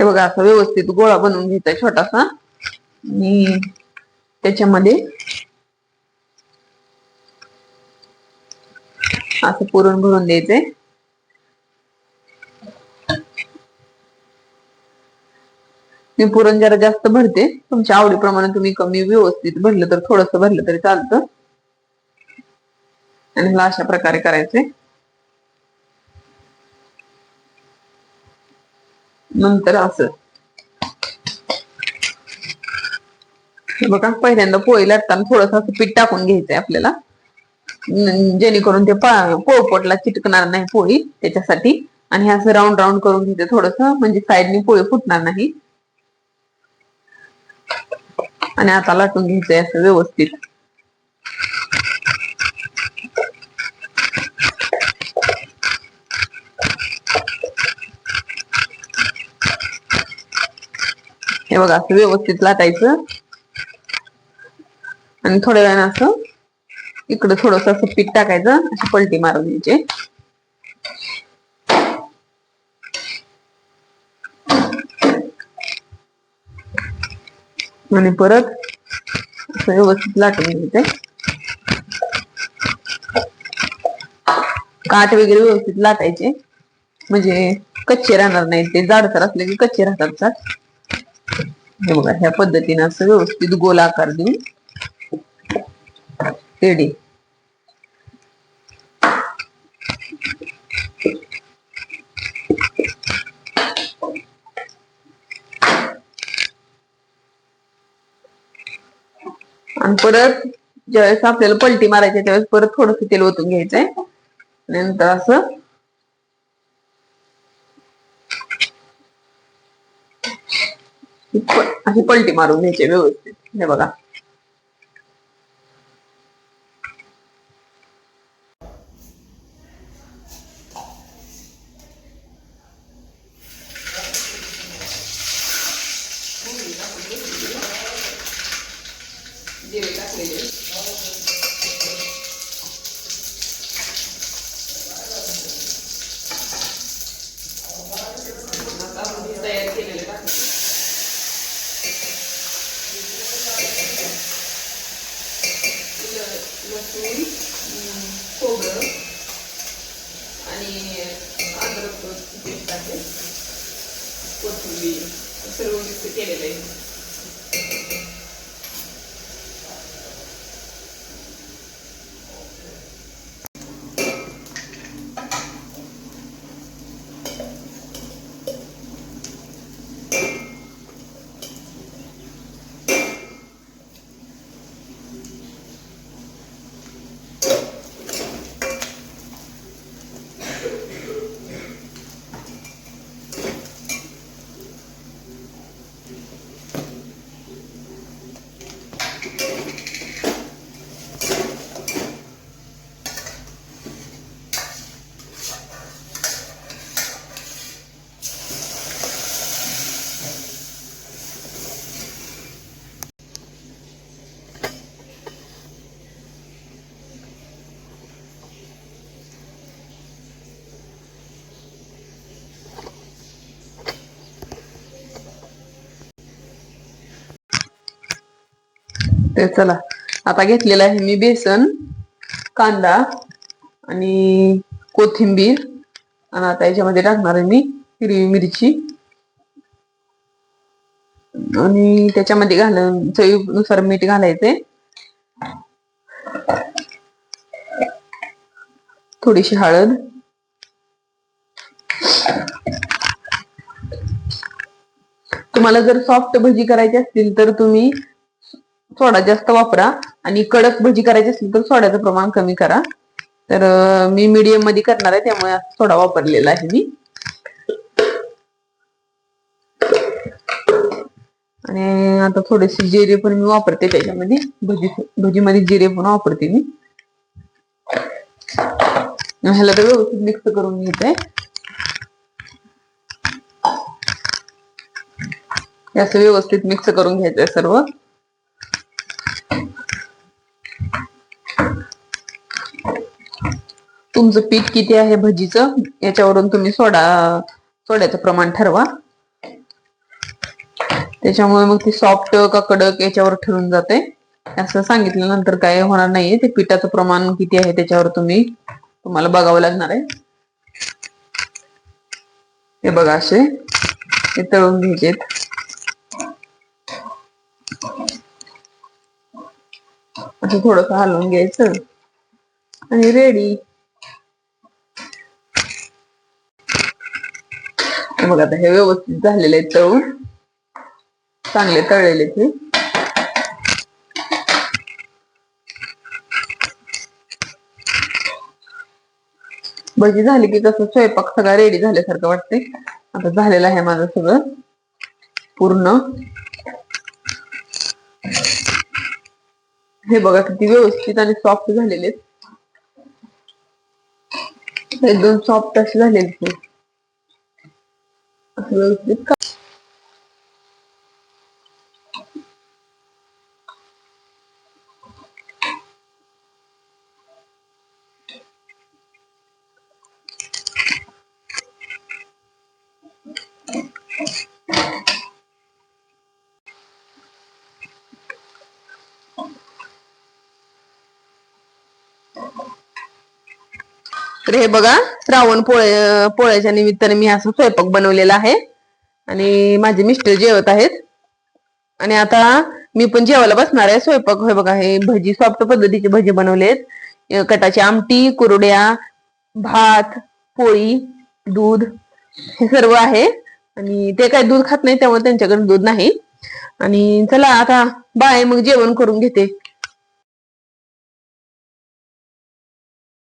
हे बघा असं व्यवस्थित गोळा बनवून घ्यायचा छोटासा. आणि त्याच्यामध्ये असं पुरण भरून द्यायचंय. मी पुरण जरा जास्त भरते. तुमच्या आवडीप्रमाणे तुम्ही कमी व्यवस्थित भरलं तर थोडस भरलं तरी चालतं. आणि मला अशा प्रकारे करायचंय. नंतर असं. बघा पहिल्यांदा पोळी लाटताना थोडस असं पीठ टाकून घ्यायचंय आपल्याला. जेणेकरून ते पा- पोळपोटला चिटकणार नाही पोळी त्याच्यासाठी. आणि हे असं राऊंड राऊंड करून घ्यायचं थोडस म्हणजे साईडने पोळी फुटणार नाही. आणि आता लाटून घ्यायचंय असं व्यवस्थित. हे बघा असं व्यवस्थित लाटायचं. आणि थोड्या वेळानं असं इकडं थोडस असं पीठ टाकायचं अशी पलटी मारून घ्यायची. आणि परत असं व्यवस्थित लाटून घ्यायचंय काठ वगैरे व्यवस्थित लाटायचे. म्हणजे कच्चे राहणार नाही ते जाडसर असले की कच्चे राहतात. हे बघा ह्या पद्धतीने असं व्यवस्थित गोल आकार देऊन रेडी. आणि परत ज्यावेळेस आपल्याला पलटी मारायची त्यावेळेस परत थोडस तेल ओतून घ्यायचंय. नंतर असं ही पलटी मारून घ्यायची व्यवस्थित हे बघा लसूण अं, खोबरं आणि अद्रक पेस्ट आहे. कोथिंबीर. सर्व मिक्स केलेलं आहे. तर चला. आता घेतलेला आहे मी बेसन कांदा आणि कोथिंबीर. आणि आता याच्यामध्ये टाकणार आहे मी हिरवी मिरची. आणि त्याच्यामध्ये घाल चवीनुसार मीठ घालायचे थोडीशी हळद. तुम्हाला जर सॉफ्ट भजी करायची असतील तर तुम्ही सोडा जास्त वापरा. आणि कडक भजी करायची असेल तर सोड्याचं प्रमाण कमी करा. तर मी मीडियममध्ये करणार आहे त्यामुळे सोडा वापरलेला आहे मी. आणि आता थोडेसे जिरे पण मी वापरते त्याच्यामध्ये. भजी भजीमध्ये जिरे पण वापरते मी. ह्याला तर व्यवस्थित मिक्स करून घेते. असं व्यवस्थित मिक्स करून घ्यायचंय सर्व. तुमचं पीठ किती आहे भजीचं? याच्यावरून तुम्ही सोडा सोड्याचं प्रमाण ठरवा. त्याच्यामुळे मग ती सॉफ्ट का कडक याच्यावर ठरून जाते. असं सांगितल्यानंतर काय होणार नाहीये. ते पिठाचं प्रमाण किती आहे त्याच्यावर तुम्ही तुम्हाला बघावं लागणार आहे. हे बघा असे. हे तळून घ्यायचेत. असं थोडस हलवून घ्यायचं. आणि रेडी बघा आता हे व्यवस्थित झालेले आहेत तळून. चांगले तळलेले ते भजी झाली की कसं स्वयंपाक सगळा रेडी झाल्यासारखं वाटते आता झालेलं आहे माझं सगळं. पूर्ण. हे बघा किती व्यवस्थित आणि सॉफ्ट झालेले आहेत. एकदम सॉफ्ट असे झालेले आहेत. तर हे बघा श्रावण पोळे पोळ्याच्या निमित्ताने मी असं स्वयंपाक बनवलेला आहे. आणि माझे मिस्टर जेवत आहेत. आणि आता मी पण जेवायला बसणार आहे. स्वयंपाक हे बघा हे भजी सॉफ्ट पद्धतीचे भजी बनवलेत. कटाची आमटी कुरड्या भात पोळी दूध हे सर्व आहे. आणि ते काय दूध खात नाही त्यामुळे त्यांच्याकडे दूध नाही. आणि चला आता बाय मग जेवण करून घेते.